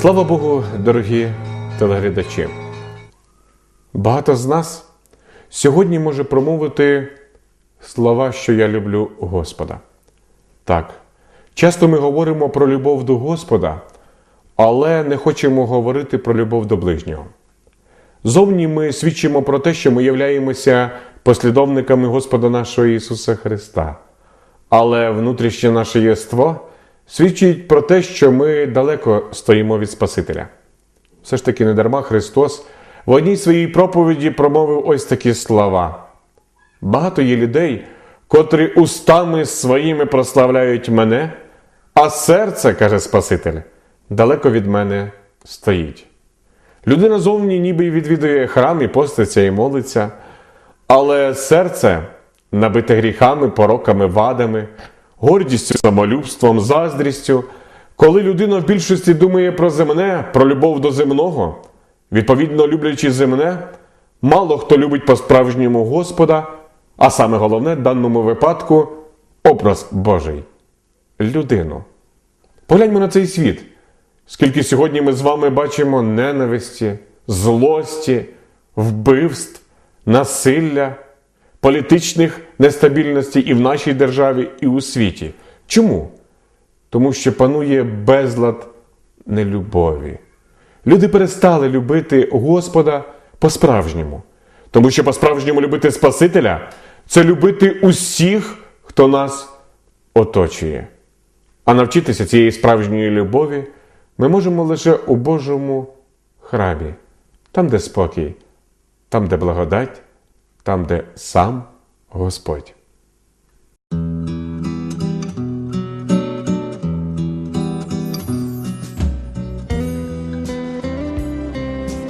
Слава Богу, дорогі телеглядачі! Багато з нас сьогодні може промовити слова, що я люблю Господа. Так, часто ми говоримо про любов до Господа, але не хочемо говорити про любов до ближнього. Зовні ми свідчимо про те, що ми являємося послідовниками Господа нашого Ісуса Христа, але внутрішнє наше єство свідчить про те, що ми далеко стоїмо від Спасителя. Все ж таки, недарма Христос в одній своїй проповіді промовив ось такі слова. Багато є людей, котрі устами своїми прославляють мене, а серце, каже Спаситель, далеко від мене стоїть. Людина зовні ніби відвідує храм і поститься і молиться, але серце набите гріхами, пороками, вадами, гордістю, самолюбством, заздрістю. Коли людина в більшості думає про земне, про любов до земного, відповідно люблячи земне, мало хто любить по-справжньому Господа, а саме головне в даному випадку образ Божий людину. Погляньмо на цей світ. Скільки сьогодні ми з вами бачимо ненависті, злості, вбивств, насилля, політичних нестабільностей і в нашій державі, і у світі. Чому? Тому що панує безлад нелюбові. Люди перестали любити Господа по-справжньому. Тому що по-справжньому любити Спасителя це любити усіх, хто нас оточує. А навчитися цієї справжньої любові ми можемо лише у Божому храмі, там, де спокій, там, де благодать, там, де сам Господь.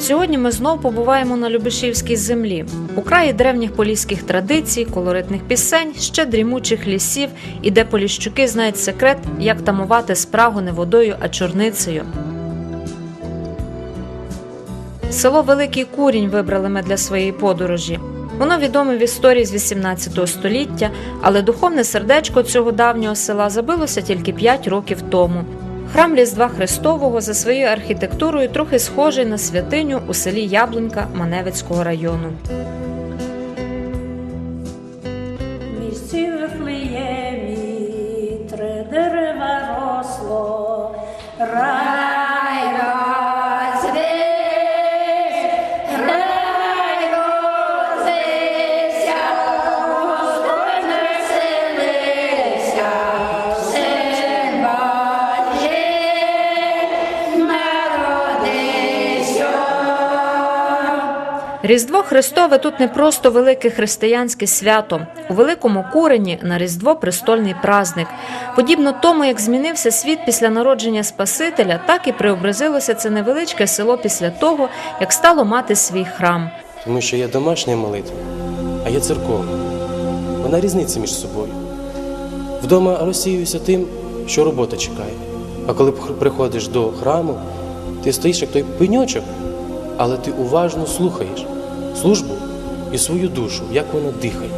Сьогодні ми знов побуваємо на Любешівській землі, у краї древніх поліських традицій, колоритних пісень, ще дрімучих лісів, і де поліщуки знають секрет, як тамувати спрагу не водою, а чорницею. Село Великий Курінь вибрали ми для своєї подорожі. Воно відоме в історії з 18 століття, але духовне сердечко цього давнього села забилося тільки 5 років тому. Храм Різдва Христового за своєю архітектурою трохи схожий на святиню у селі Яблунька Маневицького району. Вифлеємі три дерева росло, рай Різдво Христове тут не просто велике християнське свято. У великому курені на Різдво престольний праздник. Подібно тому, як змінився світ після народження Спасителя, так і преобразилося це невеличке село після того, як стало мати свій храм. Тому що є домашня молитва, а є церковна. Вона різниця між собою. Вдома розсіюєшся тим, що робота чекає. А коли приходиш до храму, ти стоїш як той пеньочок, але ти уважно слухаєш службу і свою душу, як вона дихає.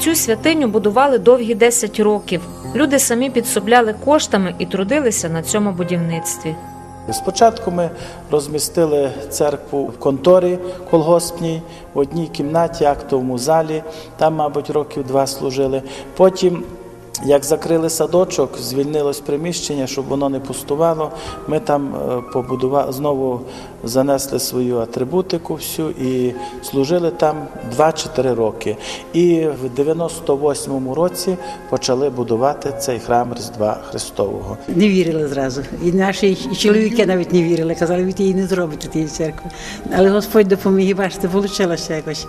Цю святиню будували довгі 10 років. Люди самі підсобляли коштами і трудилися на цьому будівництві. Спочатку ми розмістили церкву в конторі колгоспній, в одній кімнаті, актовому залі. Там, мабуть, років два служили. Потім, як закрили садочок, звільнилось приміщення, щоб воно не пустувало. Ми там е, побудували, знову занесли свою атрибутику всю і служили там 2-4 роки. І в 98-му році почали будувати цей храм Різдва Христового. Не вірили зразу. І наші і чоловіки навіть не вірили. Казали, ви її не зробите тієї церкви. Але Господь допоміг, бачите, вийшло якось.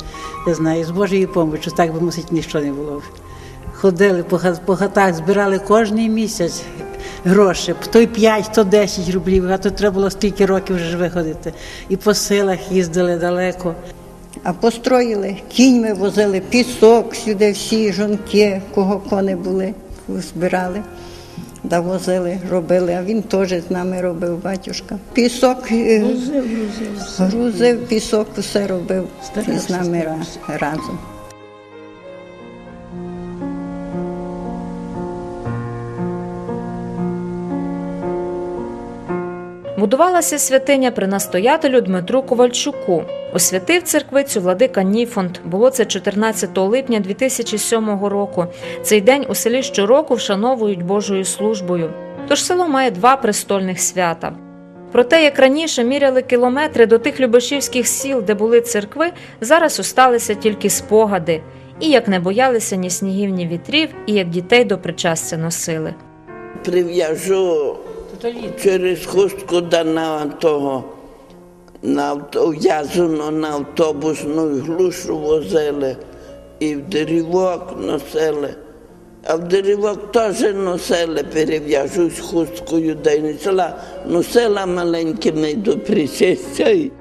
Я знаю, з Божою допомогою, так би мусить нічого не було. Ходили по, хатах, збирали кожен місяць гроші, то й 5, то 10 рублів, а то треба було стільки років вже виходити. І по селах їздили далеко. А построїли, кіньми возили, пісок сюди, всі жонки, кого кони були, збирали. да возили, робили, а він теж з нами робив, батюшка. Пісок е, грузив, пісок, усе робив з нами ра- разом. Будувалася святиня при настоятелю Дмитру Ковальчуку. Освятив церквицю владика Ніфонт. Було це 14 липня 2007 року. Цей день у селі щороку вшановують Божою службою. Тож село має два престольних свята. Про те, як раніше міряли кілометри до тих любашівських сіл, де були церкви, зараз осталися тільки спогади, і як не боялися ні снігів, ні вітрів, і як дітей до причастя носили. прив'яжу через хустку да на того на в'язано на автобусну глушу возили, і в деревок носили. А в деревок теж носили, перев'яжусь хусткою, да й несла, носила маленькими до причастя.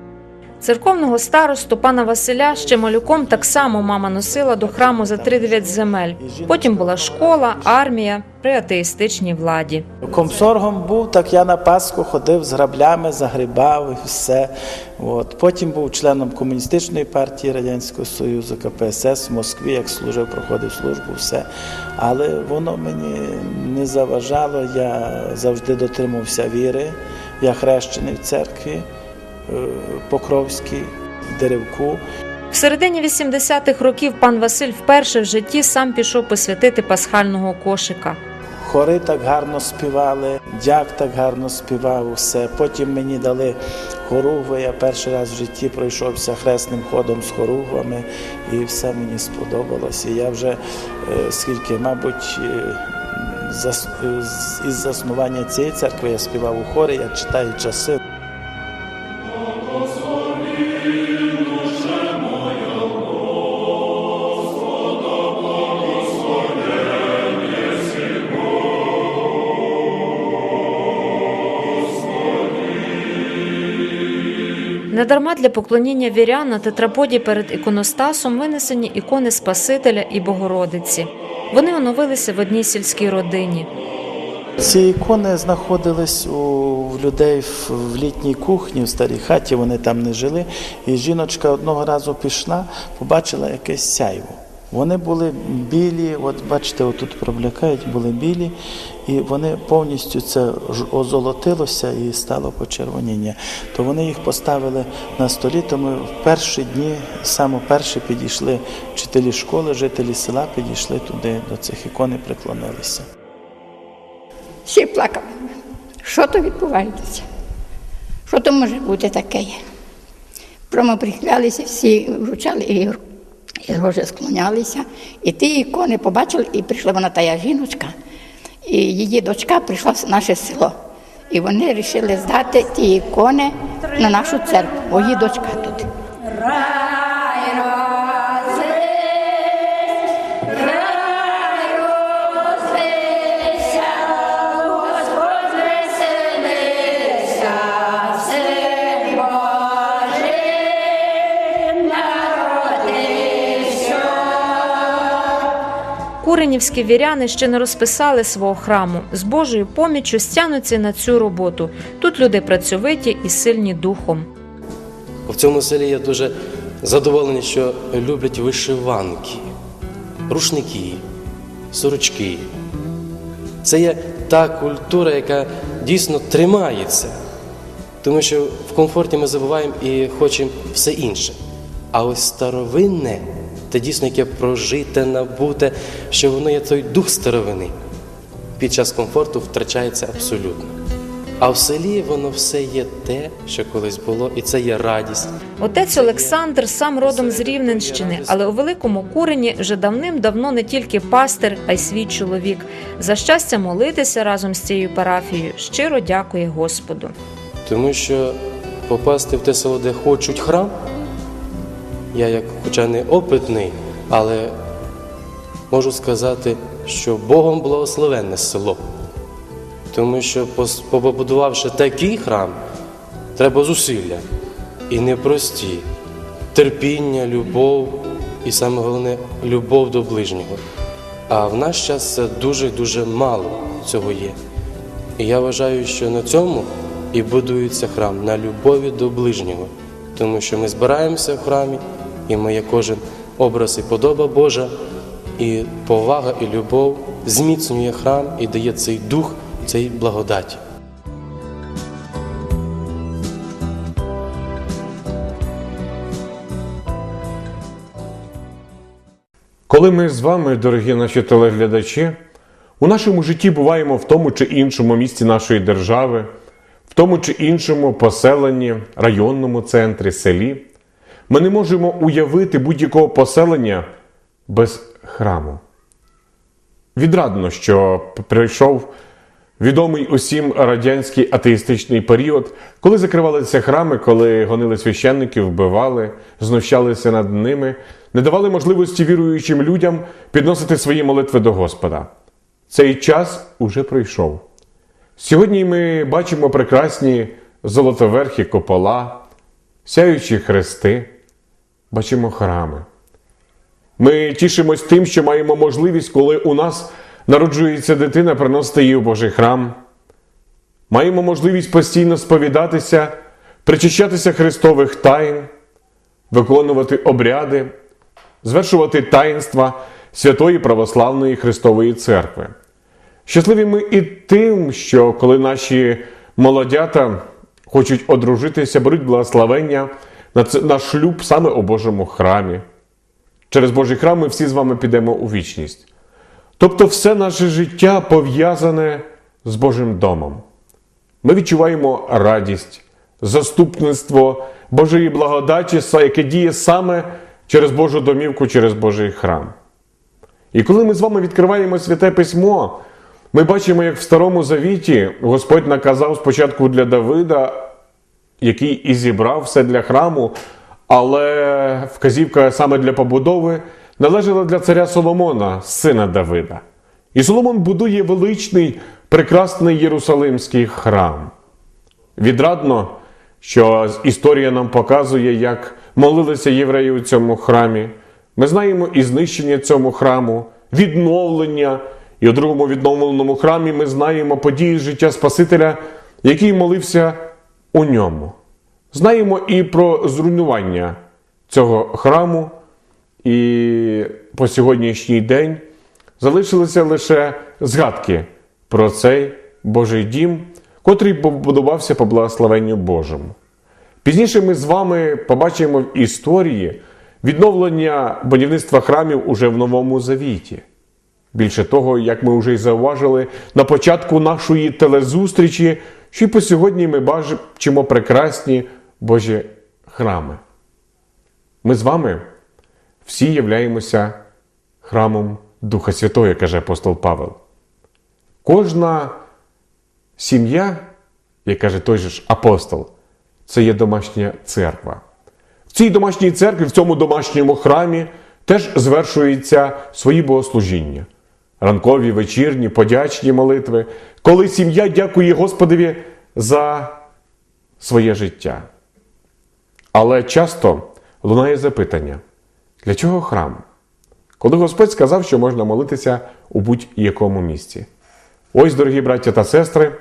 Церковного старосту пана Василя ще малюком так само мама носила до храму за тридев'ять земель. Потім була школа, армія при атеїстичній владі. Комсоргом був, так я на Пасху ходив з граблями, загрібав і все. От. Потім був членом комуністичної партії Радянського Союзу, КПСС в Москві, як служив, проходив службу, все. Але воно мені не заважало, я завжди дотримувався віри. Я хрещений в церкві Покровській, Деревку. В середині 80-х років пан Василь вперше в житті сам пішов посвятити пасхального кошика. Хори так гарно співали, дяк так гарно співав усе. Потім мені дали хоругви. Я перший раз в житті пройшовся хресним ходом з хоругвами, і все мені сподобалось. І я вже е, скільки, мабуть, е, е, із заснування цієї церкви я співав у хорі, я читаю часи. Недарма для поклоніння вірян на тетраподі перед іконостасом винесені ікони Спасителя і Богородиці. Вони оновилися в одній сільській родині. Ці ікони знаходились у людей в, літній кухні, в старій хаті, вони там не жили. І жіночка одного разу пішла, побачила якесь сяйво. Вони були білі, от бачите, отут проблякають, були білі, і вони повністю це озолотилося і стало почервоніння. То вони їх поставили на столі, тому в перші дні, саме перші підійшли вчителі школи, жителі села підійшли туди до цих ікон і приклонилися. Всі плакали. Що то відбувається? Що то може бути таке? Промо прихилялися, всі вручали і, і рожі склонялися. І ті ікони побачили, і прийшла вона тая жіночка, і її дочка прийшла в наше село. І вони вирішили здати ті ікони на нашу церкву, її дочка тут. Куренівські віряни ще не розписали свого храму. З Божою поміччю стягнуться на цю роботу. Тут люди працьовиті і сильні духом. В цьому селі я дуже задоволений, що люблять вишиванки, рушники, сорочки. Це є та культура, яка дійсно тримається. Тому що в комфорті ми забуваємо і хочемо все інше. А ось старовинне, те дійсно яке прожите, набуте, що воно є той дух старовини. Під час комфорту втрачається абсолютно. А в селі воно все є те, що колись було, і це є радість. Отець Олександр сам родом з Рівненщини, але у великому курені вже давним-давно не тільки пастир, а й свій чоловік. За щастя молитися разом з цією парафією щиро дякує Господу. Тому що попасти в те село, де хочуть храм, я як хоча не опитний, але можу сказати, що Богом благословенне село. Тому що побудувавши такий храм, треба зусилля і непрості, терпіння, любов і саме головне любов до ближнього. А в наш час це дуже дуже мало цього є. І я вважаю, що на цьому і будується храм на любові до ближнього, тому що ми збираємося в храмі, ми є кожен образ і подоба Божа, і повага і любов зміцнює храм і дає цей дух, цей благодаті. Коли ми з вами, дорогі наші телеглядачі, у нашому житті буваємо в тому чи іншому місті нашої держави, в тому чи іншому поселенні, районному центрі, селі, ми не можемо уявити будь-якого поселення без храму. Відрадно, що прийшов відомий усім радянський атеїстичний період, коли закривалися храми, коли гонили священників, вбивали, знущалися над ними, не давали можливості віруючим людям підносити свої молитви до Господа. Цей час уже пройшов. Сьогодні ми бачимо прекрасні золотоверхі купола, сяючі хрести, бачимо храми. Ми тішимось тим, що маємо можливість, коли у нас народжується дитина, приносити її в Божий храм. Маємо можливість постійно сповідатися, причащатися Христових тайн, виконувати обряди, звершувати таїнства Святої Православної Христової Церкви. Щасливі ми і тим, що коли наші молодята хочуть одружитися, беруть благословення на, це, на шлюб саме у Божому храмі. Через Божий храм ми всі з вами підемо у вічність. Тобто, все наше життя пов'язане з Божим домом. Ми відчуваємо радість, заступництво Божої благодаті, яке діє саме через Божу домівку, через Божий храм. І коли ми з вами відкриваємо святе письмо, ми бачимо, як в Старому Завіті Господь наказав спочатку для Давида, який і зібрав все для храму, але вказівка саме для побудови належала для царя Соломона, сина Давида. І Соломон будує величний, прекрасний Єрусалимський храм. Відрадно, що історія нам показує, як молилися євреї у цьому храмі. Ми знаємо і знищення цьому храму, відновлення. І у другому відновленому храмі ми знаємо події життя Спасителя, який молився у ньому. Знаємо і про зруйнування цього храму, і по сьогоднішній день залишилися лише згадки про цей Божий дім, котрий побудувався по благословенню Божому. Пізніше ми з вами побачимо в історії відновлення будівництва храмів уже в Новому Завіті. Більше того, як ми вже й зауважили на початку нашої телезустрічі, що й по сьогодні ми бачимо прекрасні Божі храми. Ми з вами всі являємося храмом Духа Святого, каже апостол Павел. Кожна сім'я, як каже той же ж апостол, це є домашня церква. В цій домашній церкві, в цьому домашньому храмі теж звершуються свої богослужіння. Ранкові, вечірні, подячні молитви, коли сім'я дякує Господові за своє життя. Але часто лунає запитання: для чого храм? Коли Господь сказав, що можна молитися у будь-якому місці. Ось, дорогі браття та сестри,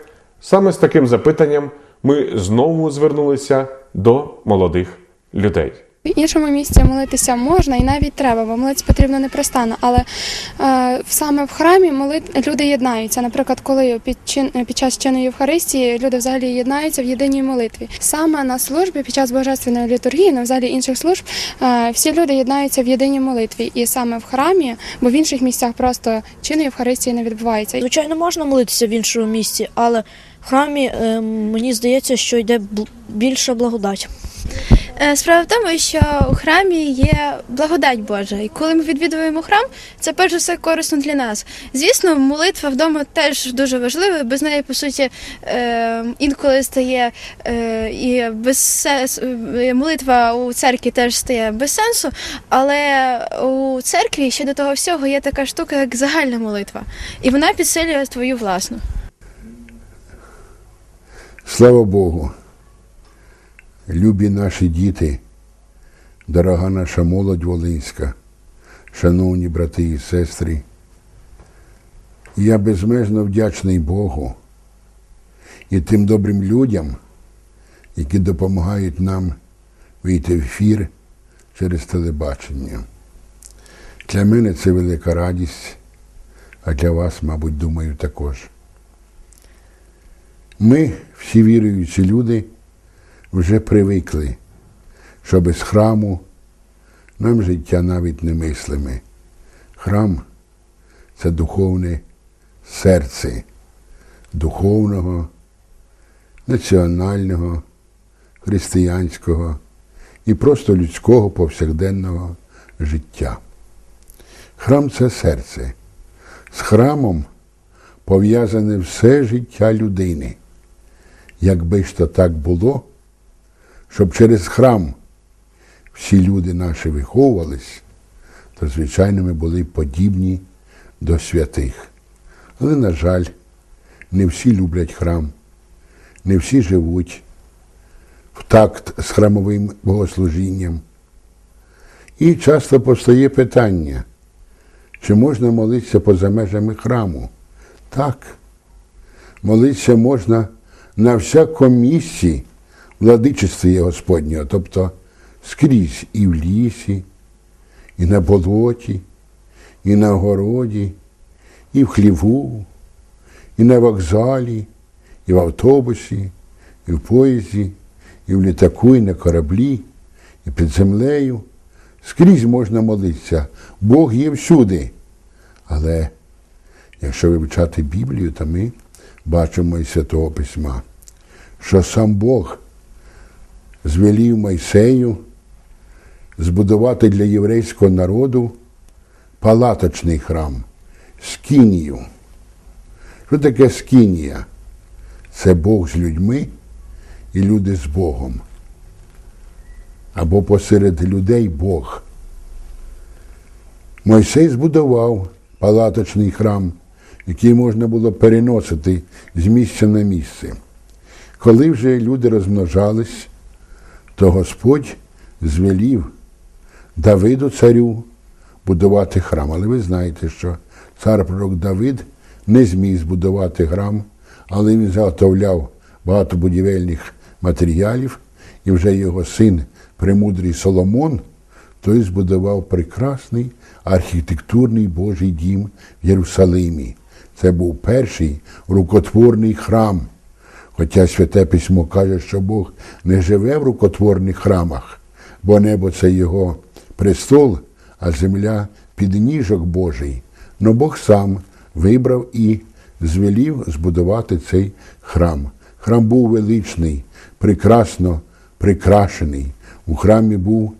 саме з таким запитанням ми знову звернулися до молодих людей. Іншому місці молитися можна і навіть треба, бо молитися потрібно непрестанно. Але е, саме в храмі молит... люди єднаються. Наприклад, коли під, чин... під час чинної Євхаристії люди взагалі єднаються в єдиній молитві. Саме на службі під час божественної літургії, на взагалі інших служб, е, всі люди єднаються в єдиній молитві. І саме в храмі, бо в інших місцях просто чинної Євхаристії не відбувається. Звичайно, можна молитися в іншому місці, але в храмі е, мені здається, що йде більша благодать. Е, Справа в тому, що у храмі є благодать Божа, і коли ми відвідуємо храм, це перш за все корисно для нас. Звісно, молитва вдома теж дуже важлива. Без неї, по суті, е, інколи стає е, і без молитва у церкві теж стає без сенсу. Але у церкві ще до того всього є така штука, як загальна молитва, і вона підсилює твою власну. Слава Богу, любі наші діти, дорога наша молодь Волинська, шановні брати і сестри. Я безмежно вдячний Богу і тим добрим людям, які допомагають нам вийти в ефір через телебачення. Для мене це велика радість, а для вас, мабуть, думаю, також. Ми, всі віруючі люди, вже привикли, що без храму нам життя навіть не мислиме. Храм це духовне серце духовного, національного, християнського і просто людського повсякденного життя. Храм це серце. З храмом пов'язане все життя людини. Якби ж то так було, щоб через храм всі люди наші виховувались, то, звичайно, ми були подібні до святих. Але, на жаль, не всі люблять храм, не всі живуть в такт з храмовим богослужінням. І часто постає питання, чи можна молитися поза межами храму? Так, молитися можна на всякому місці владичестві Господнього, тобто скрізь і в лісі, і на болоті, і на городі, і в хліву, і на вокзалі, і в автобусі, і в поїзді, і в літаку, і на кораблі, і під землею. Скрізь можна молитися. Бог є всюди. Але якщо вивчати Біблію, то ми бачимо із Святого Письма, що сам Бог звелів Мойсею збудувати для єврейського народу палаточний храм, скінію. Що таке скінія? Це Бог з людьми і люди з Богом. Або посеред людей Бог. Мойсей збудував палаточний храм, який можна було переносити з місця на місце. Коли вже люди розмножались, то Господь звелів Давиду царю будувати храм. Але ви знаєте, що цар пророк Давид не зміг збудувати храм, але він заготовляв багато будівельних матеріалів, і вже його син, премудрий Соломон, той збудував прекрасний архітектурний Божий дім в Єрусалимі. Це був перший рукотворний храм. Хоча Святе Письмо каже, що Бог не живе в рукотворних храмах, бо небо це його престол, а земля підніжок Божий. Но Бог сам вибрав і звелів збудувати цей храм. Храм був величний, прекрасно прикрашений. У храмі був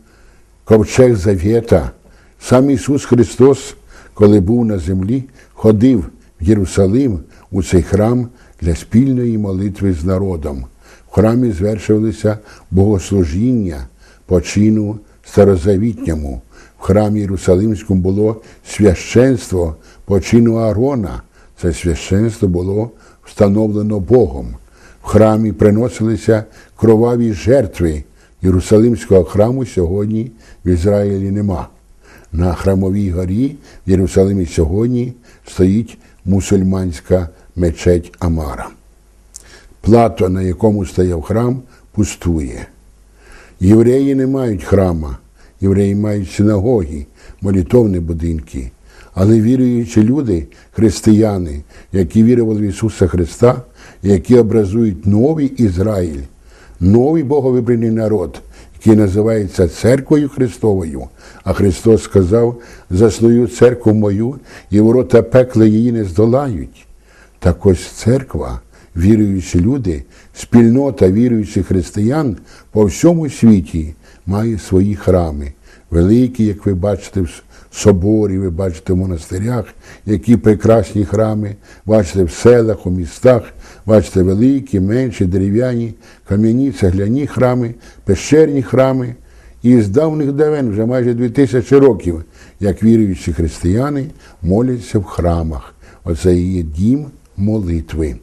ковчег Завєта. Сам Ісус Христос, коли був на землі, ходив в Єрусалим у цей храм для спільної молитви з народом. В храмі звершувалися богослужіння по чину старозавітньому. В храмі Єрусалимському було священство по чину Аарона. Це священство було встановлено Богом. В храмі приносилися кроваві жертви. Єрусалимського храму сьогодні в Ізраїлі нема. На храмовій горі в Єрусалимі сьогодні стоїть мусульманська мечеть Амара. Плато, на якому стояв храм, пустує. Євреї не мають храма, євреї мають синагоги, молитовні будинки. Але віруючі люди, християни, які вірували в Ісуса Христа, які образують новий Ізраїль, новий боговибраний народ, який називається церквою Христовою. А Христос сказав: за свою церкву мою і ворота пекла її не здолають. Так ось церква, віруючі люди, спільнота віруючих християн по всьому світі має свої храми, великі, як ви бачите, в соборі, ви бачите в монастирях, які прекрасні храми, бачите в селах, у містах, бачите великі, менші, дерев'яні, кам'яні, цегляні храми, пещерні храми. І з давних давен, вже майже дві тисячі років, як віруючі християни моляться в храмах. Оце і є дім молитви.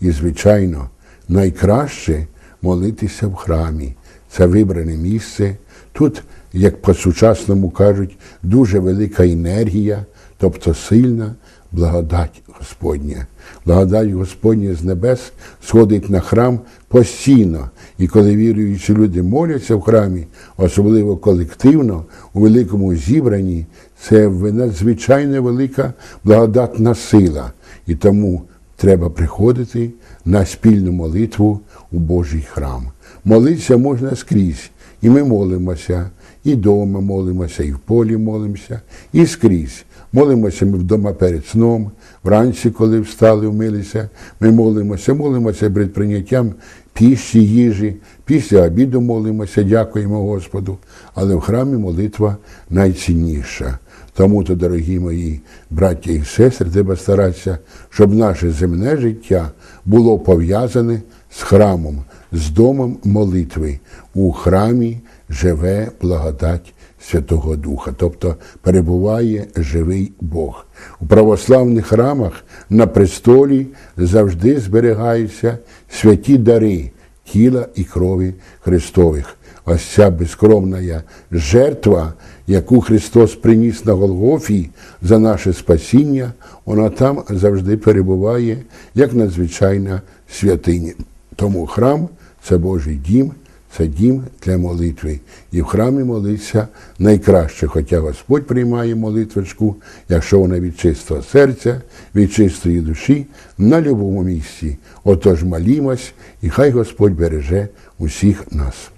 І, звичайно, найкраще молитися в храмі. Це вибране місце. Тут, як по-сучасному кажуть, дуже велика енергія, тобто сильна благодать Господня. Благодать Господня з небес сходить на храм постійно. І коли віруючі люди моляться в храмі, особливо колективно, у великому зібранні, це надзвичайно велика благодатна сила. І тому треба приходити на спільну молитву у Божий храм. Молитися можна скрізь, і ми молимося, і вдома молимося, і в полі молимося, і скрізь. Молимося ми вдома перед сном, вранці, коли встали, вмилися, ми молимося, молимося перед прийняттям піші, їжі, після обіду молимося, дякуємо Господу. Але в храмі молитва найцінніша. Тому то, дорогі мої браття і сестри, треба старатися, щоб наше земне життя було пов'язане з храмом, з домом молитви. У храмі живе благодать Святого Духа, тобто перебуває живий Бог. У православних храмах на престолі завжди зберігаються святі дари тіла і крові Христових. Ось ця безкровна жертва, яку Христос приніс на Голгофі за наше спасіння, вона там завжди перебуває як надзвичайна святиня. Тому храм це Божий дім, це дім для молитви. І в храмі молиться найкраще, хоча Господь приймає молитвочку, якщо вона від чистого серця, від чистої душі, на любому місці. Отож молімось, і хай Господь береже усіх нас.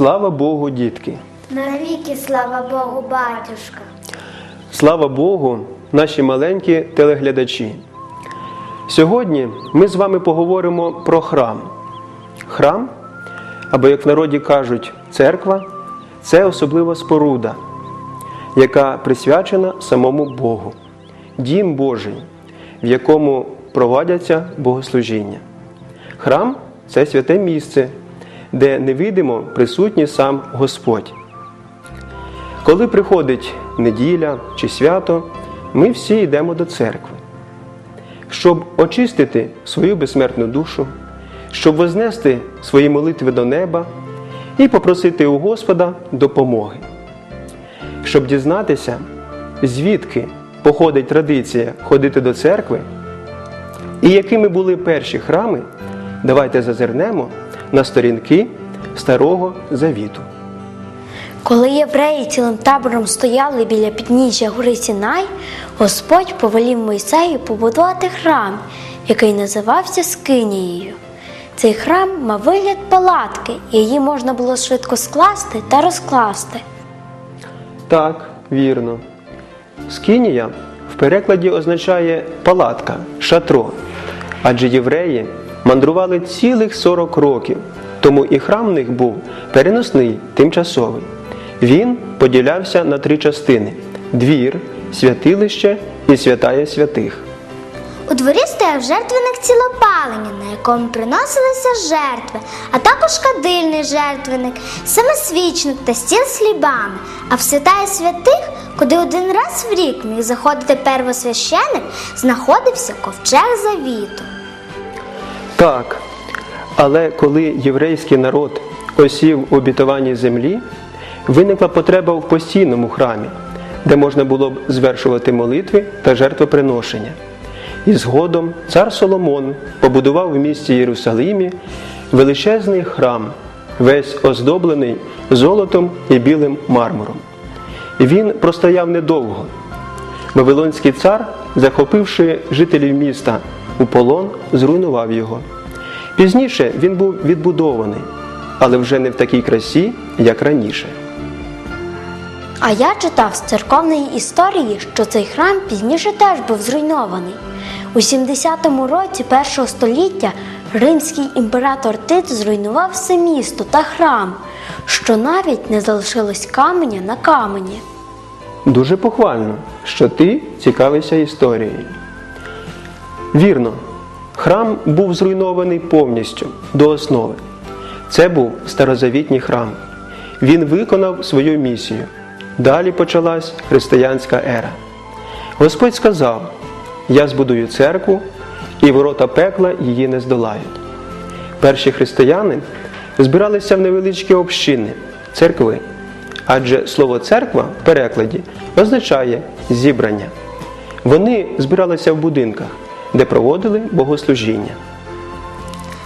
Слава Богу, дітки! Навіки слава Богу, батюшка. Слава Богу, наші маленькі телеглядачі. Сьогодні ми з вами поговоримо про храм. Храм, або, як в народі кажуть, церква це особлива споруда, яка присвячена самому Богу, дім Божий, в якому проводяться богослужіння. Храм це святе місце, де невидимо присутній сам Господь. Коли приходить неділя чи свято, ми всі йдемо до церкви, щоб очистити свою безсмертну душу, щоб вознести свої молитви до неба і попросити у Господа допомоги, щоб дізнатися, звідки походить традиція ходити до церкви і якими були перші храми, давайте зазирнемо на сторінки Старого Завіту. Коли євреї цілим табором стояли біля підніжжя гори Сінай, Господь повелів Мойсею побудувати храм, який називався Скинією. Цей храм мав вигляд палатки, і її можна було швидко скласти та розкласти. Так, вірно. Скинія в перекладі означає палатка, шатро. Адже євреї мандрували цілих 40 років, тому і храм в них був переносний, тимчасовий. Він поділявся на три частини: двір, святилище і святая святих. У дворі стояв жертвенник цілопалення, на якому приносилися жертви, а також кадильний жертвенник, семисвічник та стіл з хлібами. А в святая святих, куди один раз в рік міг заходити первосвященик, знаходився ковчег завіту. Так, але коли єврейський народ осів у обітованій землі, виникла потреба в постійному храмі, де можна було б звершувати молитви та жертвоприношення. І згодом цар Соломон побудував в місті Єрусалимі величезний храм, весь оздоблений золотом і білим мармуром. Він простояв недовго. Вавилонський цар, захопивши жителів міста у полон, зруйнував його. Пізніше він був відбудований, але вже не в такій красі, як раніше. А я читав з церковної історії, що цей храм пізніше теж був зруйнований. У 70-му році першого століття римський імператор Тит зруйнував все місто та храм, що навіть не залишилось каменя на камені. Дуже похвально, що ти цікавишся історією. Вірно, храм був зруйнований повністю до основи. Це був старозавітній храм. Він виконав свою місію. Далі почалась християнська ера. Господь сказав: я збудую церкву, і ворота пекла її не здолають. Перші християни збиралися в невеличкі общини, церкви, адже слово церква в перекладі означає зібрання. Вони збиралися в будинках, де проводили богослужіння.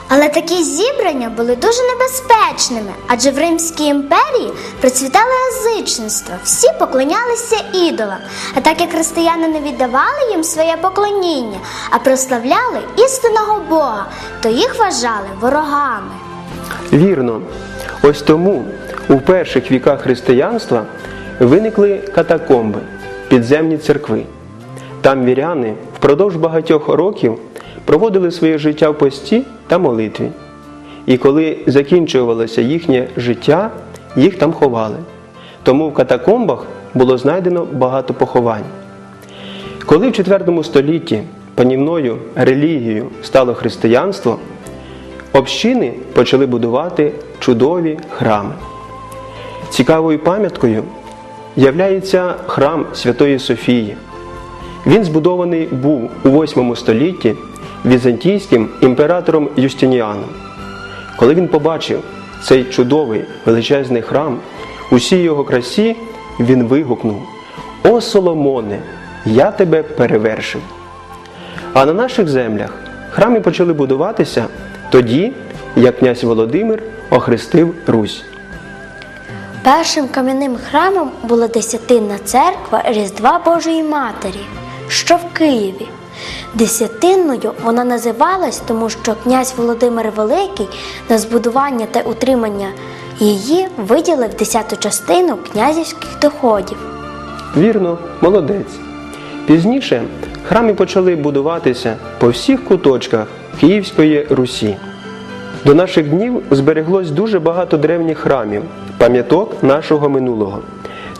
Але такі зібрання були дуже небезпечними, адже в Римській імперії процвітало язичництво, всі поклонялися ідолам. А так як християни не віддавали їм своє поклоніння, а прославляли істинного Бога, то їх вважали ворогами. Вірно, ось тому у перших віках християнства виникли катакомби, підземні церкви. Там віряни впродовж багатьох років проводили своє життя в пості та молитві. І коли закінчувалося їхнє життя, їх там ховали. Тому в катакомбах було знайдено багато поховань. Коли в IV столітті панівною релігією стало християнство, общини почали будувати чудові храми. Цікавою пам'яткою являється храм Святої Софії. Він збудований був у 8 столітті візантійським імператором Юстиніаном. Коли він побачив цей чудовий величезний храм, усій його красі, він вигукнув: О Соломоне, я тебе перевершив! А на наших землях храми почали будуватися тоді, як князь Володимир охрестив Русь. Першим кам'яним храмом була Десятинна церква Різдва Божої Матері, що в Києві. Десятинною вона називалась, тому що князь Володимир Великий на збудування та утримання її виділив десяту частину князівських доходів. Вірно, молодець. Пізніше храми почали будуватися по всіх куточках Київської Русі. До наших днів збереглось дуже багато древніх храмів, пам'яток нашого минулого.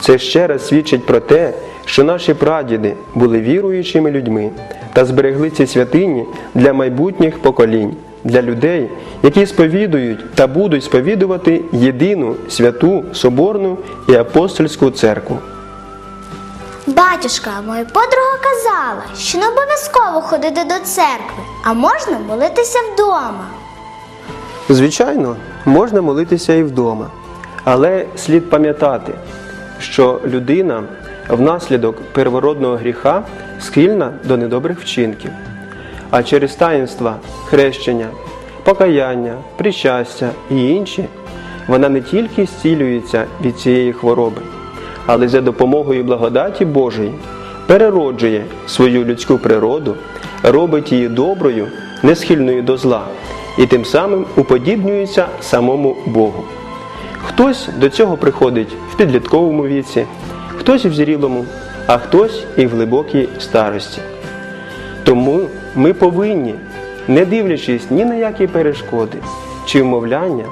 Це ще раз свідчить про те, що наші прадіди були віруючими людьми та зберегли ці святині для майбутніх поколінь, для людей, які сповідують та будуть сповідувати єдину святу соборну і апостольську церкву. Батюшка, моя подруга казала, що не обов'язково ходити до церкви, а можна молитися вдома. Звичайно, можна молитися і вдома, але слід пам'ятати, що людина внаслідок первородного гріха схильна до недобрих вчинків, а через таїнства хрещення, покаяння, причастя і інші вона не тільки зцілюється від цієї хвороби, але за допомогою благодаті Божої перероджує свою людську природу, робить її доброю, не схильною до зла, і тим самим уподібнюється самому Богу. Хтось до цього приходить в підлітковому віці, хтось в зрілому, а хтось і в глибокій старості. Тому ми повинні, не дивлячись ні на які перешкоди чи вмовляння,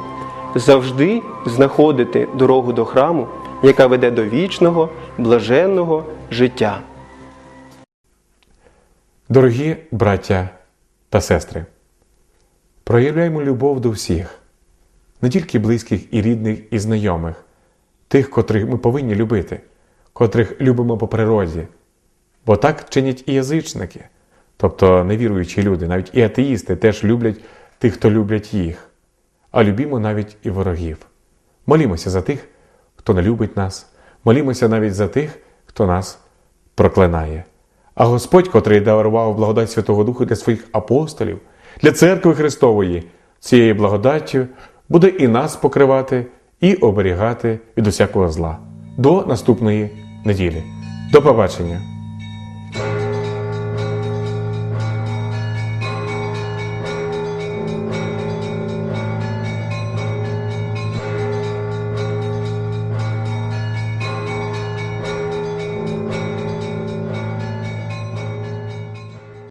завжди знаходити дорогу до храму, яка веде до вічного, блаженного життя. Дорогі браття та сестри, проявляємо любов до всіх, не тільки близьких і рідних і знайомих, тих, котрих ми повинні любити, котрих любимо по природі, бо так чинять і язичники, тобто невіруючі люди, навіть і атеїсти теж люблять тих, хто люблять їх, а любімо навіть і ворогів. Молімося за тих, хто не любить нас, молімося навіть за тих, хто нас проклинає. А Господь, котрий дарував благодать Святого Духа для своїх апостолів, для церкви Христової, цією благодаттю буде і нас покривати, і оберігати від усякого зла. До наступної неділі. До побачення!